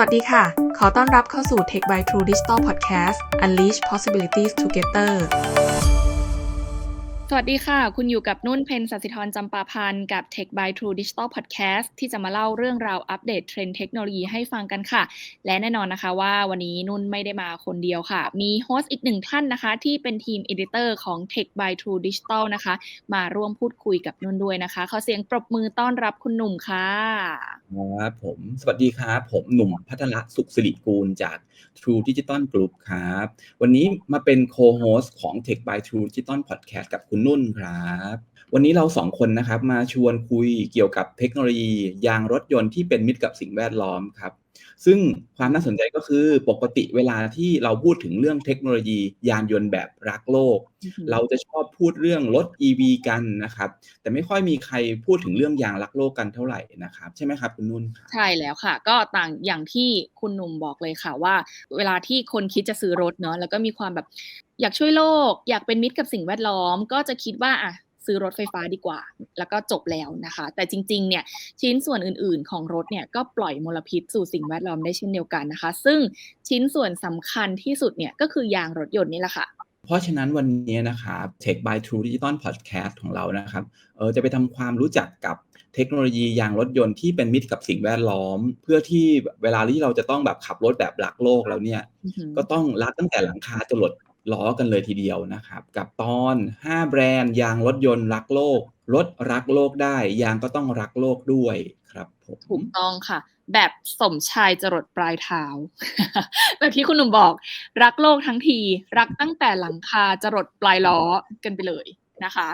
วัสดีค่ะ ขอต้อนรับเข้าสู่ Tech by True Digital Podcast Unleash Possibilities Together สวัสดีค่ะ คุณอยู่กับนุ่นเพนสัสิธรจำปาพันธ์กับ Tech by True Digital Podcast ที่จะมาเล่าเรื่องราวอัปเดตเทรนด์เทคโนโลยีให้ฟังกันค่ะ และแน่นอนนะคะว่าวันนี้นุ่นไม่ได้มาคนเดียวค่ะ มีโฮสต์อีกหนึ่งท่านนะคะ ที่เป็นทีม Editor ของ Tech by True Digital นะคะ มาร่วมพูดคุยกับนุ่นด้วยนะคะ ขอเสียงปรบมือต้อนรับคุณหนุ่มค่ะครับผมสวัสดีครับผมหนุ่มพัฒระสุขสิริกูลจาก True Digital Group ครับวันนี้มาเป็นโคโฮสของ Tech by True Digital Podcast กับคุณนุ่นครับ วันนี้เราสองคนนะครับ มาชวนคุยเกี่ยวกับเทคโนโลยี ยางรถยนต์ที่เป็นมิตรกับสิ่งแวดล้อมครับ ซึ่งความน่าสนใจก็คือปกติเวลาที่เราพูดถึงเรื่องเทคโนโลยียานยนต์แบบรักโลก เราจะชอบพูดเรื่องรถ EV กันนะครับ แต่ไม่ค่อยมีใครพูดถึงเรื่องยางรักโลกกันเท่าไหร่นะครับ ใช่ไหมครับคุณนุ่นครับใช่แล้วค่ะ ก็ต่างอย่างที่คุณหนุ่มบอกเลยค่ะว่า เวลาที่คนคิดจะซื้อรถเนาะแล้วก็มีความแบบ อยากช่วยโลก อยากเป็นมิตรกับสิ่งแวดล้อม ก็จะคิดว่าอะซื้อรถไฟฟ้าดีกว่า แล้วก็จบแล้วนะคะ แต่จริงๆเนี่ยชิ้นส่วนอื่นๆ ของรถเนี่ยก็ปล่อยมลพิษสู่สิ่งแวดล้อมได้เช่นเดียวกันนะคะ ซึ่งชิ้นส่วนสำคัญที่สุดเนี่ยก็คือยางรถยนต์นี่แหละค่ะเพราะฉะนั้นวันนี้นะครับ Tech by True Digital Podcast ของเรานะครับเออจะไปทำความรู้จักกับเทคโนโลยียางรถยนต์ที่เป็นมิตรกับสิ่งแวดล้อม เพื่อที่เวลาที่เราจะต้องแบบขับรถแบบรักโลกแล้วเนี่ยอือหือก็ต้องรักตั้งแต่หลังคาจรด ล้อกันเลยทีเดียวนะครับ กับตอน 5 แบรนด์ยางรถยนต์รักโลก รถรักโลกได้ ยางก็ต้องรักโลกด้วยครับผมถูกต้องค่ะ แบบสมชายจรดปลายเท้า แบบที่คุณหนุ่มบอก รักโลกทั้งที รักตั้งแต่หลังคาจรดปลายล้อกันไปเลยนะคะ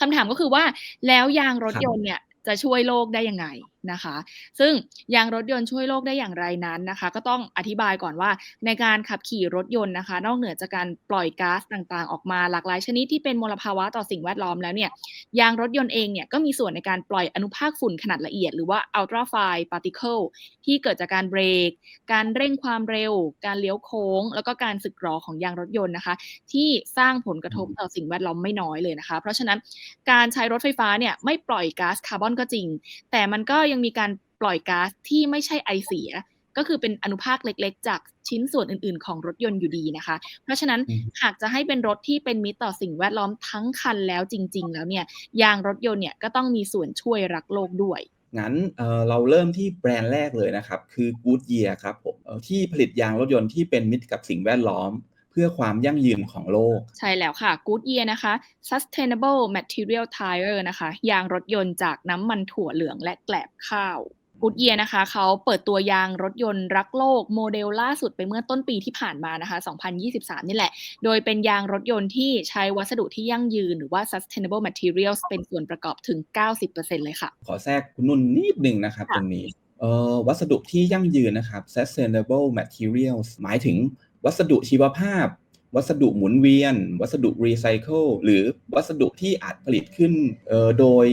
คำถามก็คือว่าแล้วยางรถยนต์เนี่ยจะช่วยโลกได้ยังไง นะคะ ซึ่งยางรถยนต์ช่วยโลกได้อย่างไรนั้นนะคะ ก็ต้องอธิบายก่อนว่า ในการขับขี่รถยนต์นะคะ นอกเหนือจากการปล่อยก๊าซต่างๆ ออกมาหลากหลายชนิดที่เป็นมลภาวะต่อสิ่งแวดล้อมแล้วเนี่ยยางรถยนต์เองเนี่ยก็มีส่วนในการปล่อยอนุภาคฝุ่นขนาดละเอียดหรือว่า ultra fine particle ที่เกิดจากการเบรก การเร่งความเร็ว การเลี้ยวโค้ง แล้วก็การสึกหรอของยางรถยนต์นะคะ ที่สร้างผลกระทบต่อสิ่งแวดล้อมไม่น้อยเลยนะคะ เพราะฉะนั้นการใช้รถไฟฟ้าเนี่ยไม่ปล่อยก๊าซคาร์บอนก็จริง แต่มันก็ยังมีการปล่อยก๊าซที่ไม่ใช่ไอเสีย ก็คือเป็นอนุภาคเล็ก ๆ จากชิ้นส่วนอื่น ๆ ของรถยนต์อยู่ดีนะคะ เพราะฉะนั้นอืมหากจะให้เป็นรถที่เป็นมิตรต่อสิ่งแวดล้อมทั้งคันแล้วจริง ๆ แล้วเนี่ยยางรถยนต์เนี่ยก็ต้องมีส่วนช่วยรักโลกด้วยงั้นเอ่อเราเริ่มที่แบรนด์แรกเลยนะครับ คือ Goodyear ครับผมเอ่อที่ผลิตยางรถยนต์ที่เป็นมิตรกับสิ่งแวดล้อม เพื่อความยั่งยืนของโลก ใช่แล้วค่ะ Goodyear นะคะ Sustainable Material Tire นะคะ ยางรถยนต์จากน้ำมันถั่วเหลืองและแกลบข้าว Goodyear นะคะเขาเปิดตัวยางรถยนต์รักโลกโมเดลล่าสุดไปเมื่อต้นปีที่ผ่านมานะคะ 2023 นี่แหละ โดยเป็นยางรถยนต์ที่ใช้วัสดุที่ยั่งยืน หรือว่า sustainable materials เป็นส่วนประกอบถึง 90%เลยค่ะ ขอแทรกคุณนุ่นนิดหนึ่งนะครับค่ะตรงนี้เอ่อวัสดุที่ยั่งยืนนะครับ sustainable materials หมายถึง วัสดุชีวภาพ วัสดุหมุนเวียน วัสดุรีไซเคิลหรือวัสดุที่อาจผลิตขึ้นโดย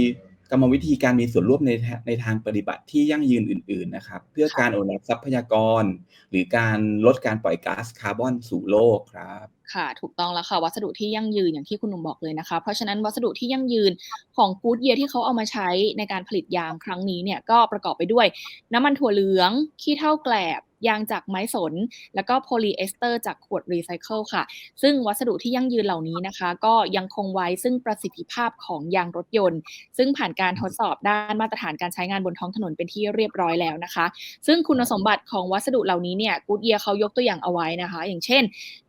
กรรมวิธีการมีส่วนร่วมในในทางปฏิบัติที่ยั่งยืนอื่น ๆ นะครับ เพื่อการอนุรักษ์ทรัพยากร หรือการลดการปล่อยก๊าซคาร์บอนสู่โลกครับ ค่ะ ถูกต้องแล้วค่ะ วัสดุที่ยั่งยืนอย่างที่คุณหนุ่มบอกเลยนะคะ เพราะฉะนั้นวัสดุที่ยั่งยืนของกู๊ดเยียที่เขาเอามาใช้ในการผลิตยางครั้งนี้เนี่ยก็ประกอบไปด้วย น้ำมันถั่วเหลือง ขี้เถ้าแกลบ ยางจากไม้สน แล้วก็โพลีเอสเตอร์จากขวดรีไซเคิลค่ะ ซึ่งวัสดุที่ยั่งยืนเหล่านี้นะคะ ก็ยังคงไว้ซึ่งประสิทธิภาพของยางรถยนต์ ซึ่งผ่านการทดสอบด้านมาตรฐานการใช้งานบนท้องถนนเป็นที่เรียบร้อยแล้วนะคะ ซึ่งคุณสมบัติของวัสดุเหล่านี้เนี่ยกูดเยียเขายกตัวอย่างเอาไว้นะคะ อย่างเช่น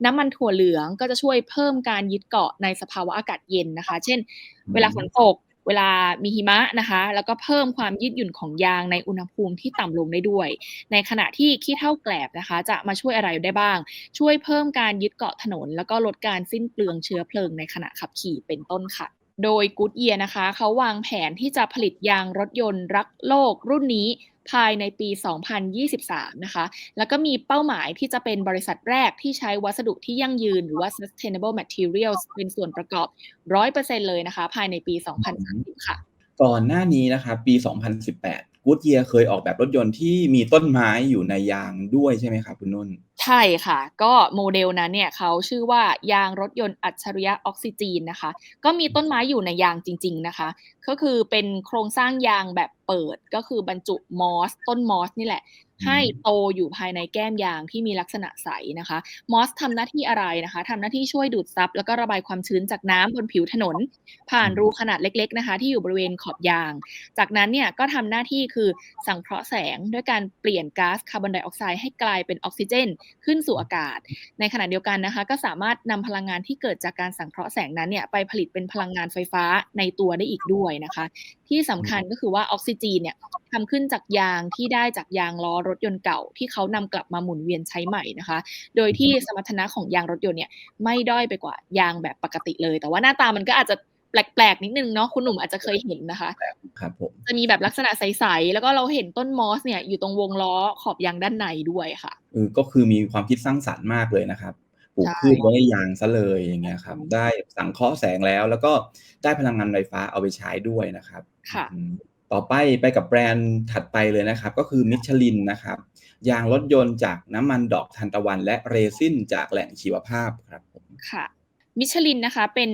น้ำมันถั่วเหลืองก็จะช่วยเพิ่มการยึดเกาะในสภาวะอากาศเย็นนะคะ เช่น เวลาฝนตก เวลามีหิมะนะคะ แล้วก็เพิ่มความยืดหยุ่นของยางในอุณหภูมิที่ต่ำลงได้ด้วย ในขณะที่ขี้เถ้าแกลบนะคะ จะมาช่วยอะไรได้บ้าง ช่วยเพิ่มการยึดเกาะถนน แล้วก็ลดการสิ้นเปลืองเชื้อเพลิงในขณะขับขี่เป็นต้นค่ะโดยกูดเยียนะคะ เขาวางแผนที่จะผลิตยางรถยนต์รักโลกรุ่นนี้ ภายในปี 2023 นะคะ แล้วก็มีเป้าหมายที่จะเป็นบริษัทแรกที่ใช้วัสดุที่ยั่งยืน หรือว่า sustainable materials เป็นส่วนประกอบ 100%เลยนะคะ ภายในปี 2030 ค่ะ ก่อนหน้านี้นะคะปี 2018 Goodyear เคยออกแบบรถยนต์ที่มีต้นไม้อยู่ในยางด้วยใช่ไหมครับคุณนุ่น ใช่ค่ะ ก็โมเดลนั้นเนี่ยเขาชื่อว่ายางรถยนต์อัจฉริยะออกซิจีนนะคะ ก็มีต้นไม้อยู่ในยางจริง ๆนะคะ ก็คือเป็นโครงสร้างยางแบบเปิดก็คือบรรจุมอส ต้นมอสนี่แหละ ให้โตอยู่ภายในแก้มยางที่มีลักษณะใสนะคะ มอสทำหน้าที่อะไรนะคะทำหน้าที่ช่วยดูดซับแล้วก็ระบายความชื้นจากน้ำบนผิวถนน ผ่านรูขนาดเล็ก ๆนะคะ ที่อยู่บริเวณขอบยาง จากนั้นเนี่ยก็ทำหน้าที่คือสังเคราะห์แสงด้วยการเปลี่ยนก๊าซคาร์บอนไดออกไซด์ให้กลายเป็นออกซิเจนขึ้นสู่อากาศ ในขณะเดียวกันนะคะ ก็สามารถนำพลังงานที่เกิดจากการสังเคราะห์แสงนั้นเนี่ยไปผลิตเป็นพลังงานไฟฟ้าในตัวได้อีกด้วยนะคะ ที่สำคัญก็คือว่าออกซิจีนเนี่ยทำขึ้นจากยางที่ได้จากยางล้อรถยนต์เก่า ที่เขานำกลับมาหมุนเวียนใช้ใหม่นะคะ โดยที่สมรรถนะของยางรถยนต์เนี่ยไม่ด้อยไปกว่ายางแบบปกติเลย แต่ว่าหน้าตามันก็อาจจะ แปลกๆนิดนึงเนาะคุณหนุ่มอาจจะเคยเห็นนะคะครับผมจะมีแบบลักษณะใสๆแล้วก็เราเห็นต้นมอสเนี่ยอยู่ตรงวงล้อขอบยางด้านในด้วยค่ะเออก็คือมีความคิดสร้างสรรค์มากเลยนะครับปลูกใช่พืชไว้ในยางซะเลยอย่างเงี้ยครับ ได้สังเคราะห์แสงแล้ว แล้วก็ได้พลังงานไฟฟ้าเอาไปใช้ด้วยนะครับค่ะอืมต่อไปไปกับแบรนด์ถัดไปเลยนะครับ ก็คือมิชลินนะครับยางรถยนต์จากน้ำมันดอกทานตะวัน และเรซินจากแหล่งชีวภาพครับผมค่ะมิชลินนะคะเป็น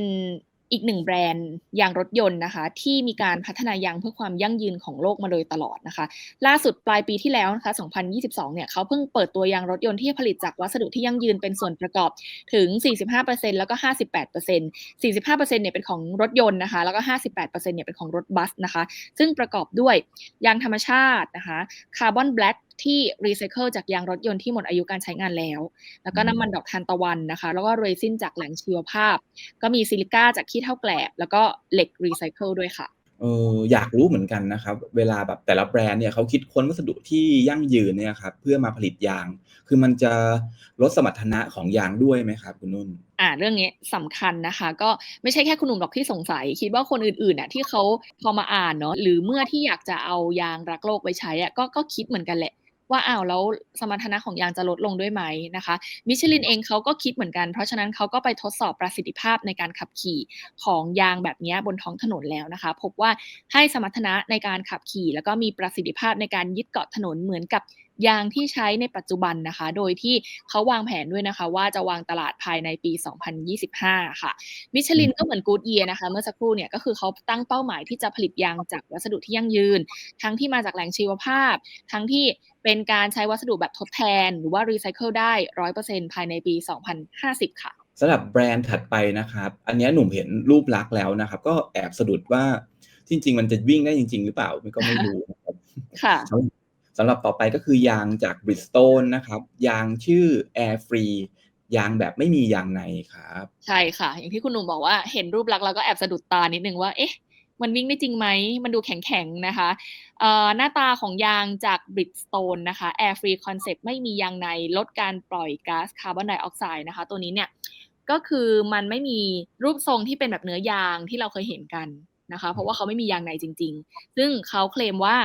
อีกหนึ่งแบรนด์ยางรถยนต์นะคะ ที่มีการพัฒนายางเพื่อความยั่งยืนของโลกมาโดยตลอดนะคะ ล่าสุดปลายปีที่แล้วนะคะ 2022 เนี่ยเขาเพิ่งเปิดตัวยางรถยนต์ที่ผลิตจากวัสดุที่ยั่งยืนเป็นส่วนประกอบถึง 45%แล้วก็ 58% 45%เนี่ยเป็นของรถยนต์นะคะ แล้วก็ 58%เนี่ยเป็นของรถบัสนะคะ ซึ่งประกอบด้วยยางธรรมชาตินะคะคาร์บอนแบล็ก ที่รีไซเคิลจากยางรถยนต์ที่หมดอายุการใช้งานแล้ว แล้วก็น้ำมันดอกทานตะวันนะคะ แล้วก็เรซินจากแหล่งชีวภาพ ก็มีซิลิก้าจากขี้เท่าแกลบ แล้วก็เหล็กรีไซเคิลด้วยค่ะเอออยากรู้เหมือนกันนะครับ เวลาแบบแต่ละแบรนด์เนี่ยเขาคิดค้นวัสดุที่ยั่งยืนเนี่ยครับเพื่อมาผลิตยาง คือมันจะลดสมรรถนะของยางด้วยไหมครับคุณนุ่นอ่าเรื่องนี้สำคัญนะคะ ก็ไม่ใช่แค่คุณหนุ่มหรอกที่สงสัย คิดว่าคนอื่นๆน่ะที่เขาพอมาอ่านเนาะหรือเมื่อที่อยากจะเอายางรักโลกไปใช้อะก็ก็คิดเหมือนกันแหละ ว่าอ้าวแล้วสมรรถนะของยางจะลดลงด้วยไหมนะคะมิชลินเองเขาก็คิดเหมือนกัน เพราะฉะนั้นเขาก็ไปทดสอบประสิทธิภาพในการขับขี่ของยางแบบนี้บนท้องถนนแล้วนะคะ พบว่าให้สมรรถนะในการขับขี่ แล้วก็มีประสิทธิภาพในการยึดเกาะถนนเหมือนกับ ยางที่ใช้ในปัจจุบันนะคะ โดยที่เขาวางแผนด้วยนะคะ ว่าจะวางตลาดภายในปี 2025 ค่ะ มิชลินก็เหมือนกูดเยียนะคะ เมื่อสักครู่เนี่ยก็คือเขาตั้งเป้าหมายที่จะผลิตยางจากวัสดุที่ยั่งยืน ทั้งที่มาจากแหล่งชีวภาพ ทั้งที่เป็นการใช้วัสดุแบบทดแทน หรือว่ารีไซเคิลได้100%ภายในปี 2050 ค่ะสำหรับแบรนด์ถัดไปนะครับ อันเนี้ยหนุ่มเห็นรูปลักษณ์แล้วนะครับ ก็แอบสะดุดว่าจริง ๆ มันจะวิ่งได้จริง ๆ หรือเปล่ามันก็ไม่รู้นะครับค่ะ สำหรับต่อไปก็คือยางจาก Bridgestone นะครับ ยางชื่อ Air Free ยางแบบไม่มียางในครับ ใช่ค่ะ อย่างที่คุณหนุ่มบอกว่าเห็นรูปลักษณ์แล้วก็แอบสะดุดตานิดนึงว่า เอ๊ะ มันวิ่งได้จริงไหม มันดูแข็งๆนะคะหน้าตาของยางจาก Bridgestone นะคะ Air Free Concept ไม่มียางในลดการปล่อยก๊าซคาร์บอนไดออกไซด์นะคะ ตัวนี้เนี่ยก็คือมันไม่มีรูปทรงที่เป็นแบบเนื้อยางที่เราเคยเห็นกันนะคะ เพราะว่าเขาไม่มียางในจริง ๆ ซึ่งเขาเคลมว่า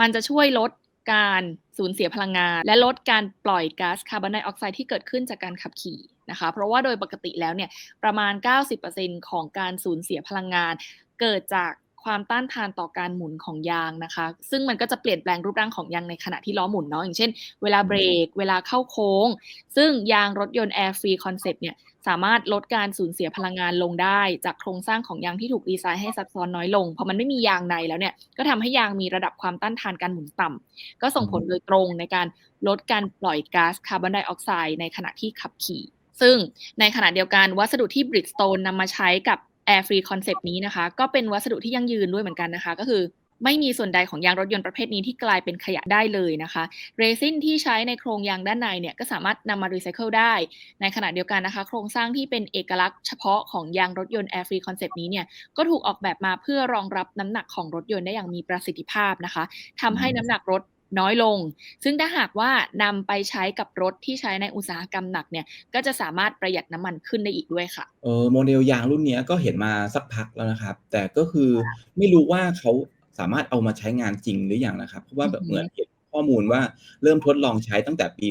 มันจะช่วยลด การสูญเสียพลังงาน และลดการปล่อยก๊าซคาร์บอนไดออกไซด์ที่เกิดขึ้นจากการขับขี่นะคะ เพราะว่าโดยปกติแล้วเนี่ยประมาณ 90%ของการสูญเสียพลังงานเกิดจาก ความต้านทานต่อการหมุนของยางนะคะ ซึ่งมันก็จะเปลี่ยนแปลงรูปร่างของยางในขณะที่ล้อหมุนเนาะอย่างเช่น เวลาเบรก เวลาเข้าโค้ง ซึ่งยางรถยนต์ Air Free Concept เนี่ยสามารถลดการสูญเสียพลังงานลงได้ จากโครงสร้างของยางที่ถูกดีไซน์ให้ซับซ้อนน้อยลงพอมันไม่มียางในแล้วเนี่ยก็ทำให้ยางมีระดับความต้านทานการหมุนต่ำก็ส่งผลโดยตรงในการลดการปล่อยก๊าซคาร์บอนไดออกไซด์ในขณะที่ขับขี่ซึ่งในขณะเดียวกันวัสดุที่ Bridgestone นำมาใช้กับ Air Free Concept นี้นะคะ ก็เป็นวัสดุที่ยั่งยืนด้วยเหมือนกันนะคะ ก็คือไม่มีส่วนใดของยางรถยนต์ประเภทนี้ที่กลายเป็นขยะได้เลยนะคะ เรซินที่ใช้ในโครงยางด้านในเนี่ยก็สามารถนำมารีไซเคิลได้ ในขณะเดียวกันนะคะ โครงสร้างที่เป็นเอกลักษณ์เฉพาะของยางรถยนต์ Air Free Concept นี้เนี่ยก็ถูกออกแบบมาเพื่อรองรับน้ำหนักของรถยนต์ได้อย่างมีประสิทธิภาพนะคะทำให้น้ำหนักรถ น้อยลง ซึ่งถ้าหากว่านำไปใช้กับรถที่ใช้ในอุตสาหกรรมหนักเนี่ย ก็จะสามารถประหยัดน้ำมันขึ้นได้อีกด้วยค่ะเออโมเดลยางรุ่นนี้ก็เห็นมาสักพักแล้วนะครับ แต่ก็คือไม่รู้ว่าเขาสามารถเอามาใช้งานจริงหรือยังนะครับ เพราะว่าแบบเหมือนเห็นข้อมูลว่าเริ่มทดลองใช้ตั้งแต่ปี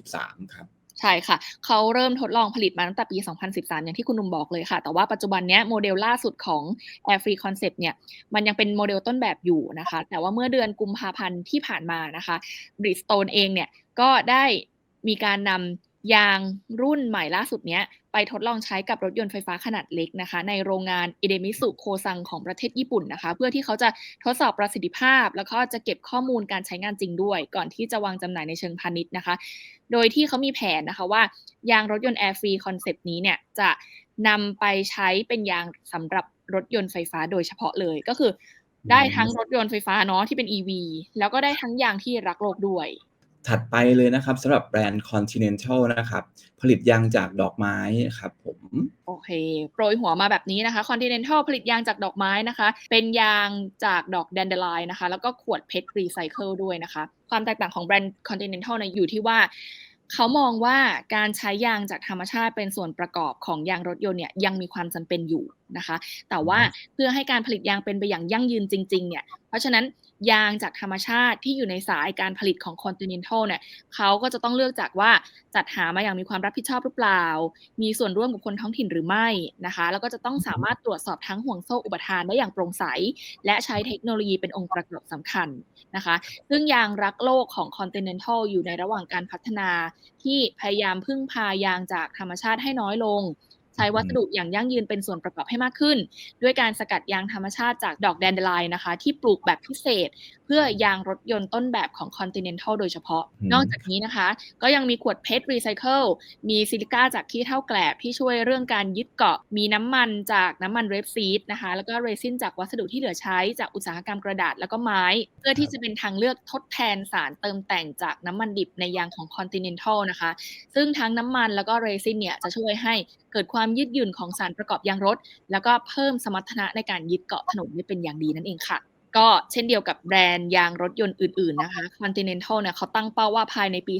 2013 ครับ ใช่ค่ะ เขาเริ่มทดลองผลิตมาตั้งแต่ปี 2013 อย่างที่คุณนุ่มบอกเลยค่ะ แต่ว่าปัจจุบันนี้โมเดลล่าสุดของ Air Free Concept เนี่ย มันยังเป็นโมเดลต้นแบบอยู่นะคะ แต่ว่าเมื่อเดือนกุมภาพันธ์ที่ผ่านมานะคะ Bridgestone เองเนี่ย ก็ได้มีการนำ ยางรุ่นใหม่ล่าสุดเนี้ย ไปทดลองใช้กับรถยนต์ไฟฟ้าขนาดเล็กนะคะ ในโรงงานอิเดมิสุโคซังของประเทศญี่ปุ่นนะคะ เพื่อที่เขาจะทดสอบประสิทธิภาพ แล้วก็จะเก็บข้อมูลการใช้งานจริงด้วย ก่อนที่จะวางจำหน่ายในเชิงพาณิชย์นะคะ โดยที่เขามีแผนนะคะว่ายางรถยนต์แอร์ฟรีคอนเซปต์นี้เนี่ยจะนำไปใช้เป็นยางสำหรับรถยนต์ไฟฟ้าโดยเฉพาะเลยก็คือ ได้ทั้งรถยนต์ไฟฟ้าเนาะที่เป็น EV แล้วก็ได้ทั้งยางที่รักโลกด้วย ถัดไปเลยนะครับสำหรับแบรนด์ Continental นะครับ ผลิตยางจากดอกไม้ครับผมโอเคโปรยหัวมาแบบนี้นะคะ Continental ผลิตยางจากดอกไม้นะคะ เป็นยางจากดอกแดนเดลายนะคะ แล้วก็ขวดเพชรรีไซเคิลด้วยนะคะ ความแตกต่างของแบรนด์ Continental นี่ยอยู่ที่ว่าเขามองว่าการใช้ยางจากธรรมชาติเป็นส่วนประกอบของยางรถยนต์เนี่ยยังมีความจำเป็นอยู่นะคะ แต่ว่าเพื่อให้การผลิตยางเป็นไปอย่างยั่งยืนจริง ๆ เนี่ย เพราะฉะนั้น ยางจากธรรมชาติที่อยู่ในสายการผลิตของ Continental เนี่ยเขาก็จะต้องเลือกจากว่าจัดหามาอย่างมีความรับผิดชอบหรือเปล่า มีส่วนร่วมกับคนท้องถิ่นหรือไม่นะคะ แล้วก็จะต้องสามารถตรวจสอบทั้งห่วงโซ่อุปทานได้อย่างโปร่งใส และใช้เทคโนโลยีเป็นองค์ประกอบสำคัญนะคะ ซึ่งยางรักโลกของ Continental อยู่ในระหว่างการพัฒนาที่พยายามพึ่งพายางจากธรรมชาติให้น้อยลง ใช้วัสดุอย่างยั่งยืนเป็นส่วนประกอบให้มากขึ้น ด้วยการสกัดยางธรรมชาติจากดอกแดนเดลายนะคะ ที่ปลูกแบบพิเศษเพื่อยางรถยนต์ต้นแบบของ Continental โดยเฉพาะอืมนอกจากนี้นะคะ ก็ยังมีขวดเพชรรีไซเคิลมีซิลิก้าจากขี้เท่าแกลบที่ช่วยเรื่องการยึดเกาะ มีน้ำมันจากน้ำมันเรปซีดนะคะ แล้วก็เรซินจากวัสดุที่เหลือใช้จากอุตสาหกรรมกระดาษแล้วก็ไม้ เพื่อที่จะเป็นทางเลือกทดแทนสารเติมแต่งจากน้ำมันดิบในยางของ Continental นะคะ ซึ่งทั้งน้ำมันแล้วก็เรซินเนี่ยจะช่วยให้เกิดความยืดหยุ่นของสารประกอบยางรถ แล้วก็เพิ่มสมรรถนะในการยึดเกาะถนนได้เป็นอย่างดีนั่นเองค่ะ ก็เช่นเดียวกับแบรนด์ยางรถยนต์อื่น ๆ นะคะ Continental เนี่ยเขาตั้งเป้าว่าภายในปี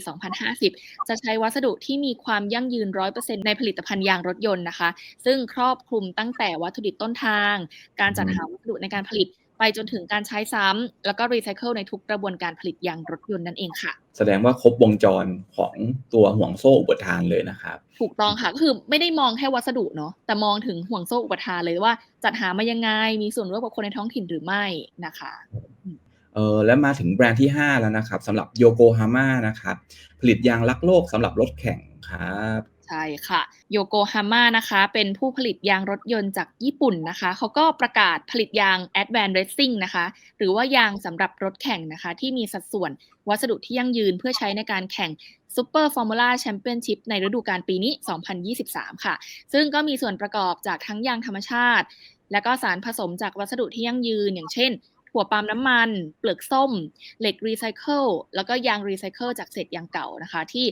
2050 จะใช้วัสดุที่มีความยั่งยืน 100%ในผลิตภัณฑ์ยางรถยนต์นะคะ ซึ่งครอบคลุมตั้งแต่วัตถุดิบต้นทาง การจัดหาวัสดุในการผลิต ไปจนถึงการใช้ซ้ำแล้วก็รีไซเคิลในทุกกระบวนการผลิตยางรถยนต์นั่นเองค่ะ แสดงว่าครบวงจรของตัวห่วงโซ่อุปทานเลยนะครับ ถูกต้องค่ะก็คือไม่ได้มองแค่วัสดุเนาะแต่มองถึงห่วงโซ่อุปทานเลยว่า จัดหามายังไงมีส่วนร่วมกับคนในท้องถิ่นหรือไม่นะคะเออแล้วมาถึงแบรนด์ที่ 5 แล้วนะครับสำหรับโยโกฮาม่านะครับ ผลิตยางรักโลกสำหรับรถแข่งครับ ใช่ค่ะโยโกฮาม่านะคะเป็นผู้ผลิตยางรถยนต์จากญี่ปุ่นนะคะเขาก็ประกาศผลิตยาง a d v a n c e Racing นะคะ หรือว่ายางสำหรับรถแข่งนะคะ ที่มีสัดส่วนวัสดุที่ยั่งยืนเพื่อใช้ในการแข่ง Super Formula Championship ในฤดูกาลปีนี้ 2023 ค่ะ ซึ่งก็มีส่วนประกอบจากทั้งยางธรรมชาติ และก็สารผสมจากวัสดุที่ยั่งยืน อย่างเช่นถั่วปาล์มน้ำมัน เปลือกส้ม เหล็กรีไซเคิลแล้วก็ยางรีไซเคิลจากเศษยางเก่านะคะ ที่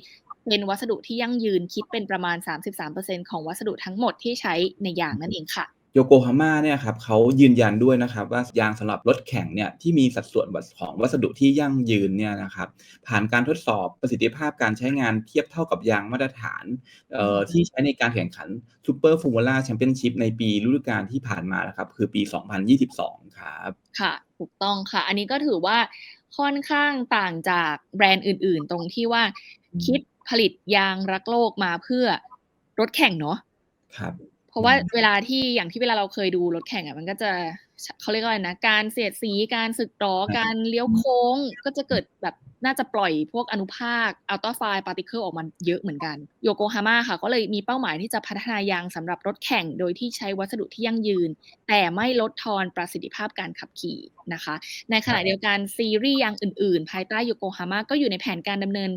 เป็นวัสดุที่ยั่งยืนคิดเป็นประมาณ 33%ของวัสดุทั้งหมดที่ใช้ในยางนั่นเองค่ะโยโกฮาม่าเนี่ยครับเขายืนยันด้วยนะครับว่ายางสำหรับรถแข่งเนี่ยที่มีสัดส่วนของวัสดุที่ยั่งยืนเนี่ยนะครับผ่านการทดสอบประสิทธิภาพการใช้งานเทียบเท่ากับยางมาตรฐานเอ่อที่ใช้ในการแข่งขันซูเปอร์ฟ r ร์มูล่าแชมเปี้ยนชิพในปีฤดูกาลที่ผ่านมานะครับคือปี 2022 ครับค่ะถูกต้องค่ะ อันนี้ก็ถือว่าค่อนข้างต่างจากแบรนด์อื่น ๆ ตรงที่ว่าอืมคิด ผลิตยางรักโลกมาเพื่อรถแข่งเนาะครับ เพราะว่าอืมเวลาที่อย่างที่เวลาเราเคยดูรถแข่งอะมันก็จะเขาเรียกว่าอะไรนะการเสียดสีการสึกหรอการเลี้ยวโค้งก็จะเกิดแบบน่าจะปล่อยพวกอนุภาคอัลตราไฟปาร์ติเคิลออกมาเยอะเหมือนกันโยโกฮาม่าค่ะ ก็เลยมีเป้าหมายที่จะพัฒนายางสำหรับรถแข่งโดยที่ใช้วัสดุที่ยั่งยืน แต่ไม่ลดทอนประสิทธิภาพการขับขี่นะคะ ในขณะเดียวกันซีรีส์ยางอื่นๆ ภายใต้โยโกฮาม่าก็อยู่ในแผนการดำเนิน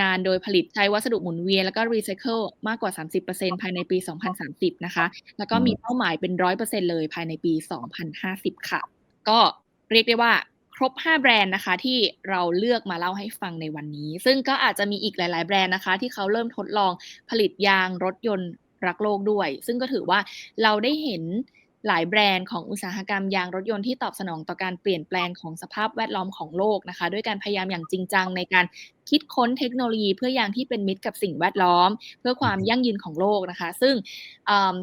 งานโดยผลิตใช้วัสดุหมุนเวียนแล้วก็รีไซเคิลมากกว่า 30%ภายในปี 2030 นะคะ แล้วก็มีเป้าหมายเป็น 100%เลยภายในปี 2050 ค่ะ ก็เรียกได้ว่าครบ 5 แบรนด์นะคะ ที่เราเลือกมาเล่าให้ฟังในวันนี้ ซึ่งก็อาจจะมีอีกหลาย ๆ แบรนด์นะคะ ที่เขาเริ่มทดลองผลิตยางรถยนต์รักโลกด้วย ซึ่งก็ถือว่าเราได้เห็น หลายแบรนด์ของอุตสาหกรรมยางรถยนต์ที่ตอบสนองต่อการเปลี่ยนแปลงของสภาพแวดล้อมของโลกนะคะ ด้วยการพยายามอย่างจริงจังในการคิดค้นเทคโนโลยีเพื่อยางที่เป็นมิตรกับสิ่งแวดล้อม เพื่อความยั่งยืนของโลกนะคะ ซึ่ง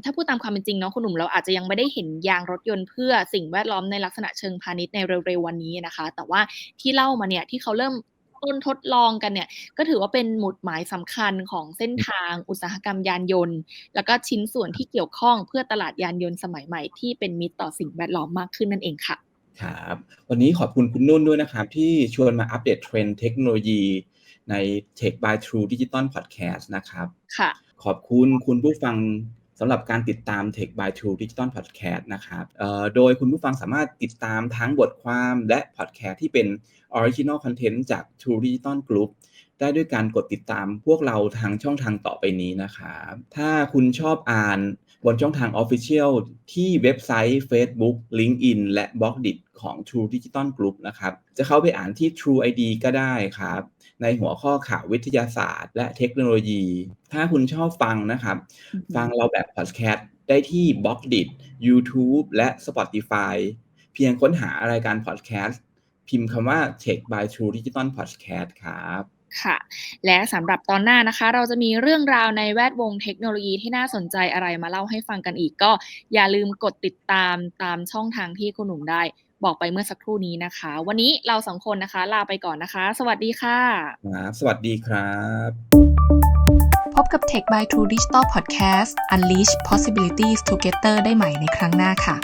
ถ้าพูดตามความเป็นจริงเนาะคุณหนุ่มเราอาจจะยังไม่ได้เห็นยางรถยนต์เพื่อสิ่งแวดล้อมในลักษณะเชิงพาณิชย์ในเร็วๆวันนี้นะคะ แต่ว่าที่เล่ามาเนี่ยที่เขาเริ่ม ต้นทดลองกันเนี่ย ก็ถือว่าเป็นหมุดหมายสำคัญของเส้นทางอุตสาหกรรมยานยนต์ แล้วก็ชิ้นส่วนที่เกี่ยวข้องเพื่อตลาดยานยนต์สมัยใหม่ที่เป็นมิตรต่อสิ่งแวดล้อมมากขึ้นนั่นเองค่ะครับวันนี้ขอบคุณคุณนุ่นด้วยนะครับ ที่ชวนมาอัปเดตเทรนด์เทคโนโลยีใน Tech by True Digital Podcast นะครับ ค่ะ ขอบคุณคุณผู้ฟัง สำหรับการติดตาม Tech by True Digital Podcast นะครับโดยคุณผู้ฟังสามารถติดตามทั้งบทความและ podcast ที่เป็น Original Content จาก True Digital Group ได้ด้วยการกดติดตามพวกเราทางช่องทางต่อไปนี้นะครับถ้าคุณชอบอ่านบนช่องทาง Official ที่เว็บไซต์ Facebook LinkedIn และ b l o g d i t ของ True Digital Group นะครับ จะเข้าไปอ่านที่ True ID ก็ได้ครับ ในหัวข้อข่าววิทยาศาสตร์ และเทคโนโลยี ถ้าคุณชอบฟังนะครับ ฟังเราแบบพอดแคสต์ได้ที่ b l o g d i t YouTube และ Spotify เพียงค้นหารายการพอดแคสต์พิมพ์คำว่า Tech by True Digital Podcast ครับค่ะ และสำหรับตอนหน้านะคะ เราจะมีเรื่องราวในแวดวงเทคโนโลยีที่น่าสนใจอะไรมาเล่าให้ฟังกันอีกก็อย่าลืมกดติดตามตามช่องทางที่คุณหนุ่มได้ บอกไปเมื่อสักครู่นี้นะคะ วันนี้เราสองคนนะคะ ลาไปก่อนนะคะ สวัสดีค่ะครับสวัสดีครับ พบกับ Tech by True Digital Podcast Unleash Possibilities Together ได้ใหม่ในครั้งหน้าค่ะ